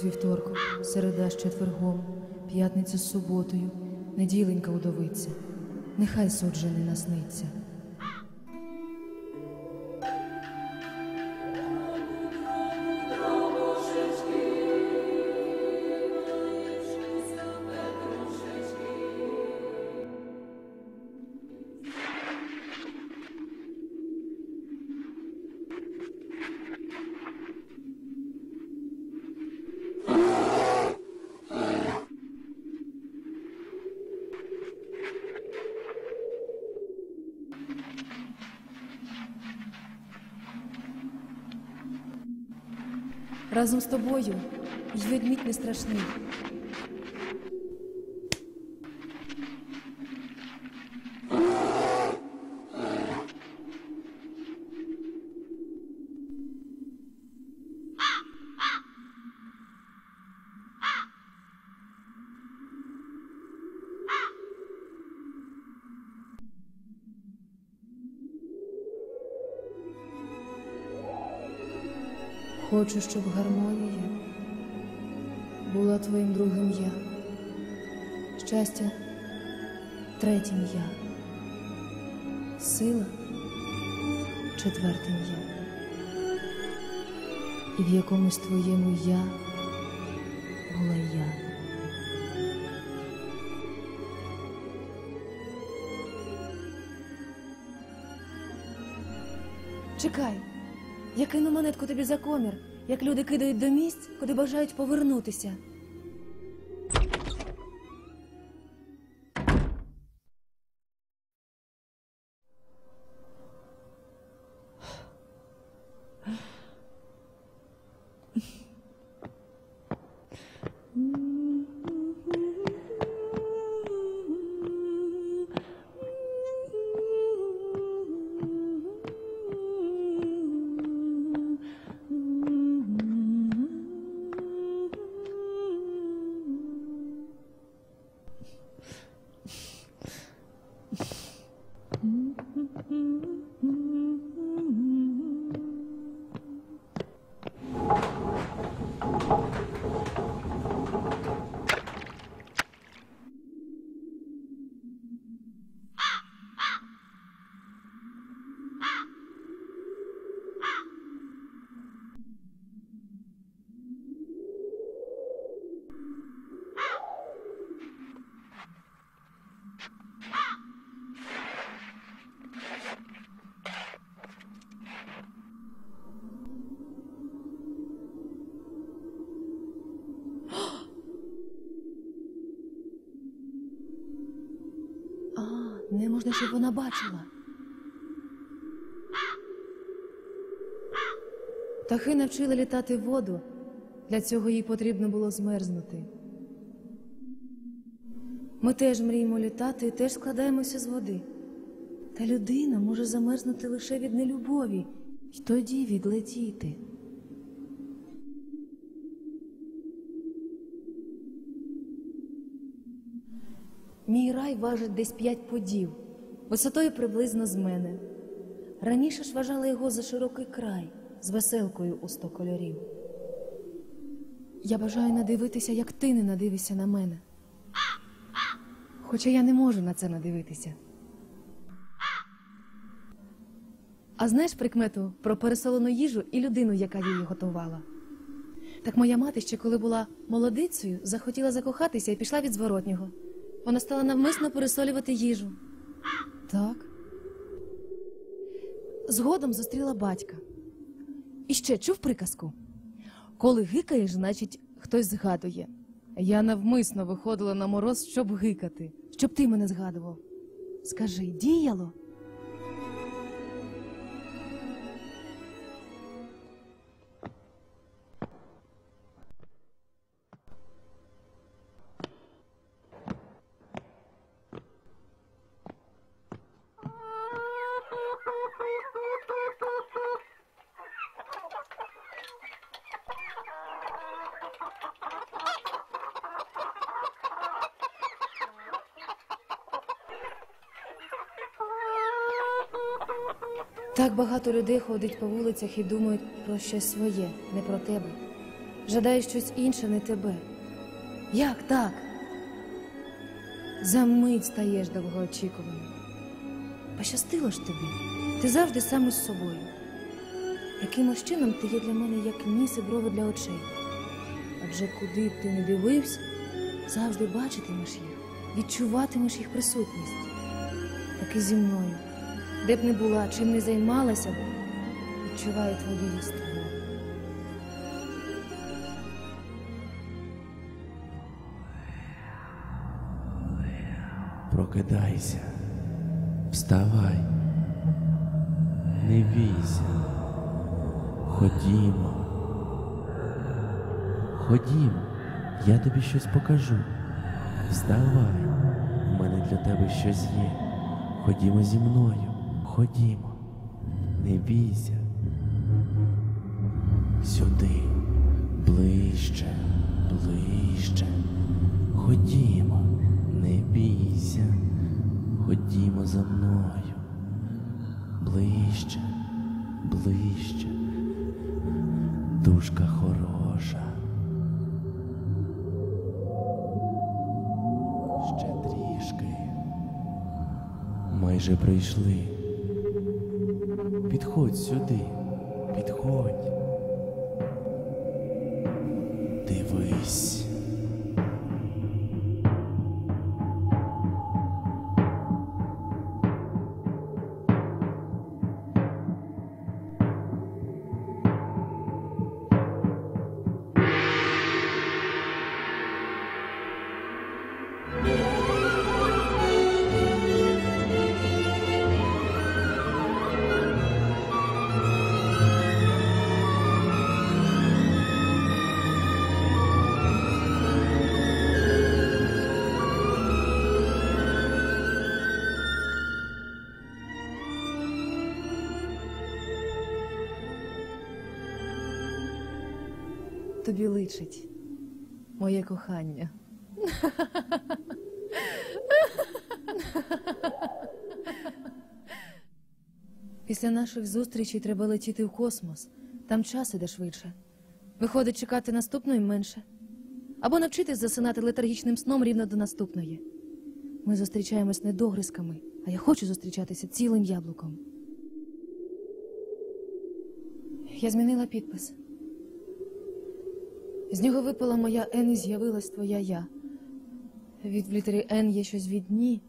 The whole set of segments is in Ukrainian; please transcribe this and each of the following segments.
з вівторком, середа з четвергом, п'ятниця з суботою, неділенька удовиця. Нехай суджений насниться. Разом з тобою й ведмідь не страшний. Хочу, щоб гармонія була твоїм другим я, щастя третім я, сила четвертим я, і в якомусь твоєму я була я. Чекай, я кину монетку тобі за комір, як люди кидають до місць, куди бажають повернутися. Можна, щоб вона бачила. Птахи навчили літати воду. Для цього їй потрібно було змерзнути. Ми теж мріємо літати і теж складаємося з води. Та людина може замерзнути лише від нелюбові і тоді відлетіти. Мій рай важить десь п'ять подів, висотою приблизно з мене. Раніше ж вважала його за широкий край з веселкою у сто кольорів. Я бажаю надивитися, як ти не надивишся на мене. Хоча я не можу на це надивитися. А знаєш прикмету про пересолену їжу і людину, яка її готувала? Так моя мати ще коли була молодицею, захотіла закохатися і пішла від зворотнього. Вона стала навмисно пересолювати їжу. Так. Згодом зустріла батька. І ще чув приказку. Коли гикаєш, значить хтось згадує. Я навмисно виходила на мороз, щоб гикати, щоб ти мене згадував. Скажи, діяло? Так багато людей ходить по вулицях і думають про щось своє, не про тебе. Жадаю щось інше, не тебе. Як так? За мить стаєш довгоочікуваним. Пощастило ж тобі, ти завжди сам із собою. Якимось чином ти є для мене як ніс і брови для очей. Адже куди б ти не дивився, завжди бачитимеш їх, відчуватимеш їх присутність. Так і зі мною, де б не була, чим не займалася б, відчуваю твоє єство. Прокидайся, вставай, не бійся. Ходімо. Ходімо, я тобі щось покажу. Вставай, у мене для тебе щось є. Ходімо зі мною, ходімо, не бійся. Сюди, ближче, ближче. Ходімо, не бійся, ходімо за мною. Ближче, ближче. Душка хороша. Ще трішки. Майже прийшли. Підходь сюди, підходь. Дивись. Тобі личить, моє кохання. Після наших зустрічей треба летіти в космос. Там час іде швидше. Виходить, чекати наступної менше. Або навчитись засинати летаргічним сном рівно до наступної. Ми зустрічаємось не догризками, а я хочу зустрічатися цілим яблуком. Я змінила підпис. З нього випала моя Н і з'явилась твоя я. Від в літері Н є щось від «ні».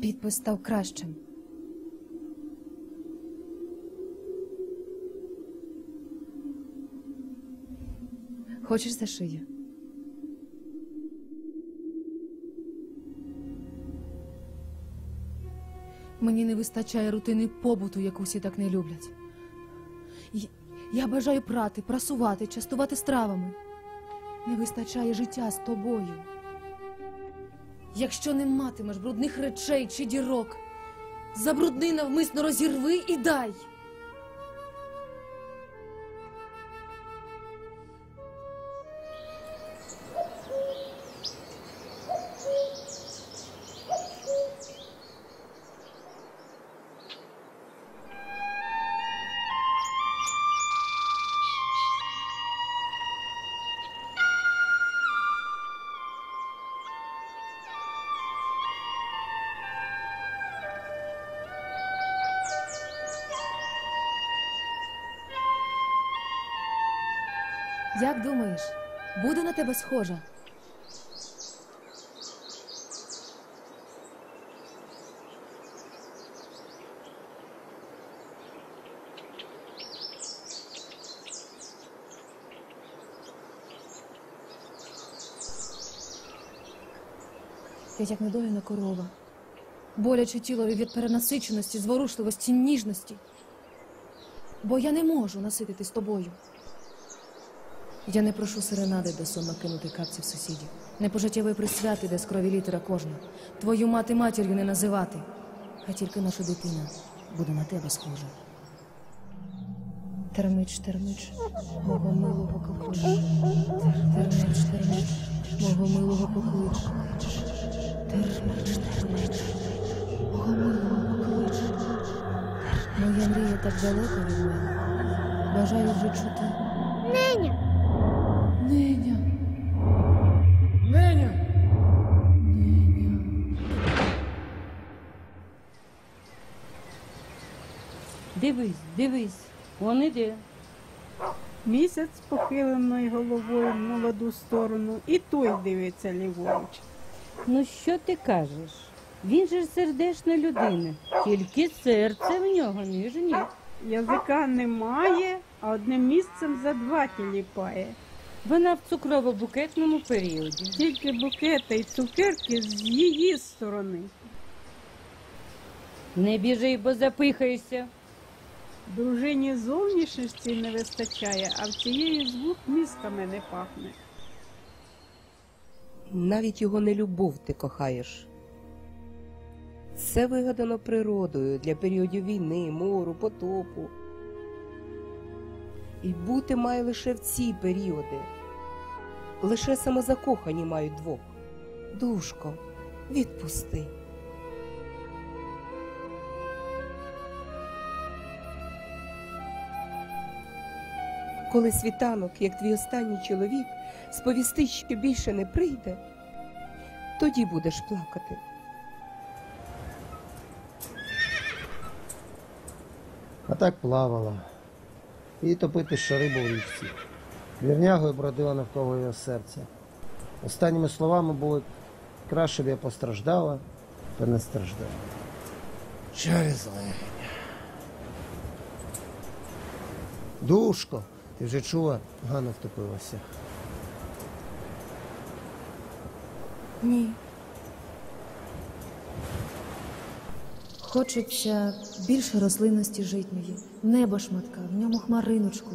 Підпис став кращим. Хочеш зашию? Мені не вистачає рутини побуту, яку всі так не люблять. Я бажаю прати, прасувати, частувати стравами. Не вистачає життя з тобою. Якщо не матимеш брудних речей чи дірок, забрудни навмисно розірви і дай. Як думаєш, буде на тебе схожа? Я як недоїна корова, боляче тілові від перенасиченості, зворушливості, ніжності. Бо я не можу наситити з тобою. Я не прошу серенади, де сон накинути капців сусідів, не пожиттєвої присвяти, де з крові літера кожна. Твою мати матір'ю не називати, а тільки наша дитина буде на тебе схожа. Термич, термич, мого милого поклич. Термич, термич, мого милого поклич. Термич, термич, мого милого поклич. Моя мрія так далеко від мене. Бажаю вже чути Дивись, дивись, он іде. Місяць похиленою головою в молоду сторону, і той дивиться ліворуч. Ну що ти кажеш? Він же ж сердечна людина, тільки серце в нього ніж ні. Язика немає, а одним місцем за два тіліпає. Вона в цукрово-букетному періоді. Тільки букети й цукерки з її сторони. Не біжи, бо запихаєшся. Дружині зовнішності не вистачає, а в цієї з вух мізками не пахне. Навіть його нелюбов ти кохаєш. Це вигадано природою для періодів війни, мору, потопу. І бути має лише в ці періоди. Лише самозакохані мають двох. Душко, відпусти. Коли світанок, як твій останній чоловік, сповістить, що більше не прийде, тоді будеш плакати. А так плавала. І топити що рибу в річці. Вірнягою бродила навколо його серця. Останніми словами були краще б я постраждала, та не страждала. Через легень. Душко, ти вже чула, Ганна втопилася. Ні. Хочеться більше рослинності житньої, неба шматка, в ньому хмариночку.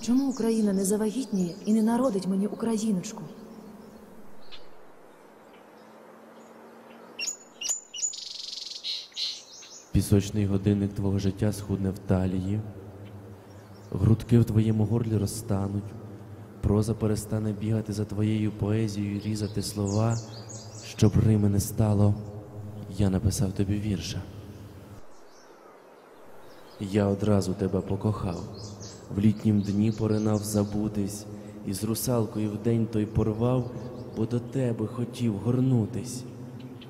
Чому Україна не завагітніє і не народить мені україночку? Пісочний годинник твого життя схудне в талії, грудки в твоєму горлі розтануть, проза перестане бігати за твоєю поезією, різати слова, щоб Рими не стало. Я написав тобі вірша. Я одразу тебе покохав, в літнім дні поринав забутись, і з русалкою в день той порвав, бо до тебе хотів горнутись.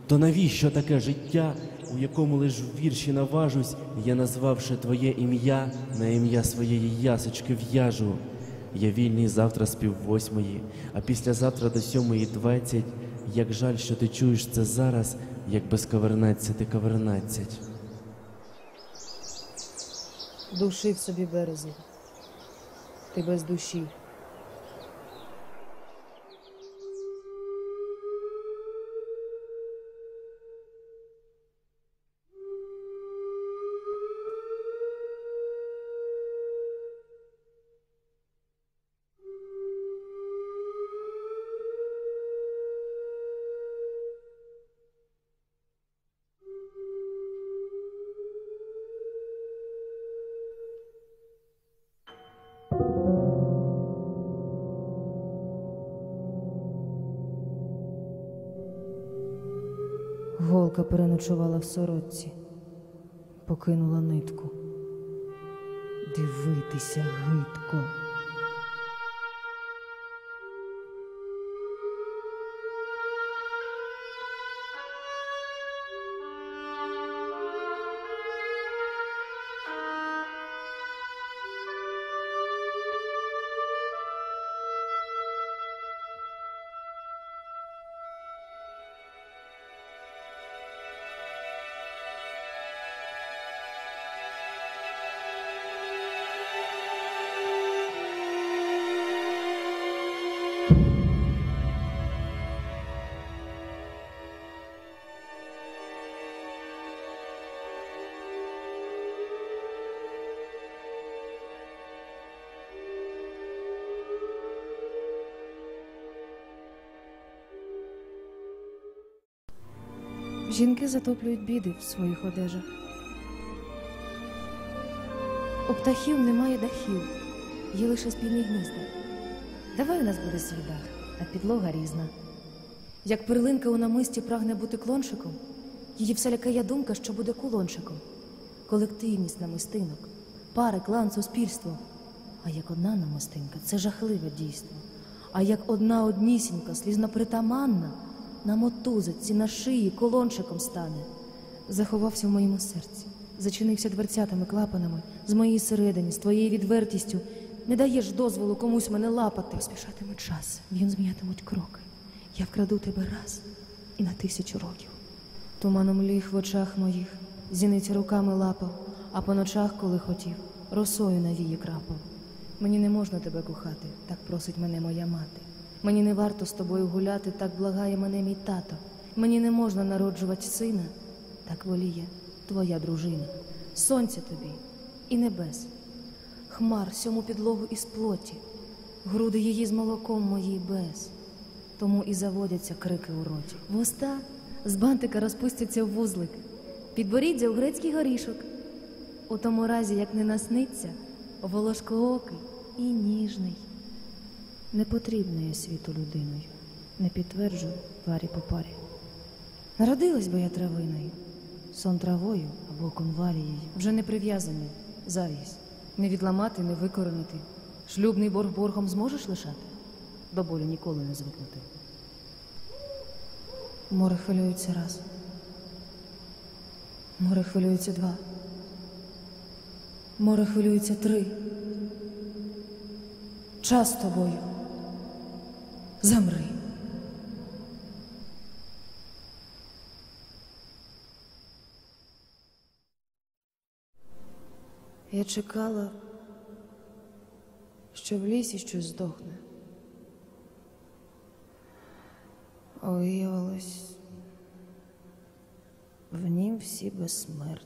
То навіщо таке життя, у якому лиш в вірші наважусь, я назвавши твоє ім'я, на ім'я своєї ясочки в'яжу. Я вільний завтра з пів восьмої, а післязавтра до сьомої двадцять. Як жаль, що ти чуєш це зараз, як без кавернадцяти кавернадцять. Душив собі березень. Ти без душі. Голка переночувала в сорочці, покинула нитку. Дивитися гидко. Жінки затоплюють біди в своїх одежах. У птахів немає дахів, є лише спільні гнізда. Давай у нас буде свій дах, а підлога різна. Як перлинка у намисті прагне бути клончиком, її все лякає думка, що буде кулончиком. Колективність намистинок, пари, клан, суспільство. А як одна намистинка це жахливе дійство. А як одна однісінька, слізно притаманна, на мотузиці, на шиї колончиком стане, заховався в моєму серці, зачинився дверцятами клапанами з моєї середини, з твоєю відвертістю. Не даєш дозволу комусь мене лапати. Поспішатиме час, він змінятимуть кроки. Я вкраду тебе раз і на тисячу років. Туманом ліг в очах моїх, зіниці руками лапав, а по ночах, коли хотів, росою на вії крапав. Мені не можна тебе кохати, так просить мене моя мати. Мені не варто з тобою гуляти, так благає мене мій тато. Мені не можна народжувати сина, так воліє твоя дружина. Сонця тобі і небес, хмар сьому підлогу із плоті, груди її з молоком моїй без. Тому і заводяться крики у роті. Вуста з бантика розпустяться в вузлик, підборіддя у грецький горішок. У тому разі, як не насниться, волошкоокий і ніжний. Не потрібна я світу людиною, не підтверджую парі по парі. Народилась би я травиною, сон травою або конвалією, вже не прив'язаний, завість, не відламати, не викоренити. Шлюбний борг боргом зможеш лишати? До болю ніколи не звикнути. Море хвилюється раз. Море хвилюється два. Море хвилюється три. Час з тобою. Замри. Я чекала, що в лісі щось здохне. А Виявилось, в нім всі безсмертні.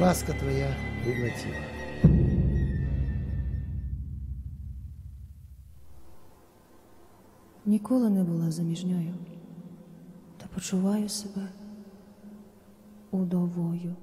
Ласка твоя відлетіла. Ніколи не була заміжньою, та почуваю себе удовою.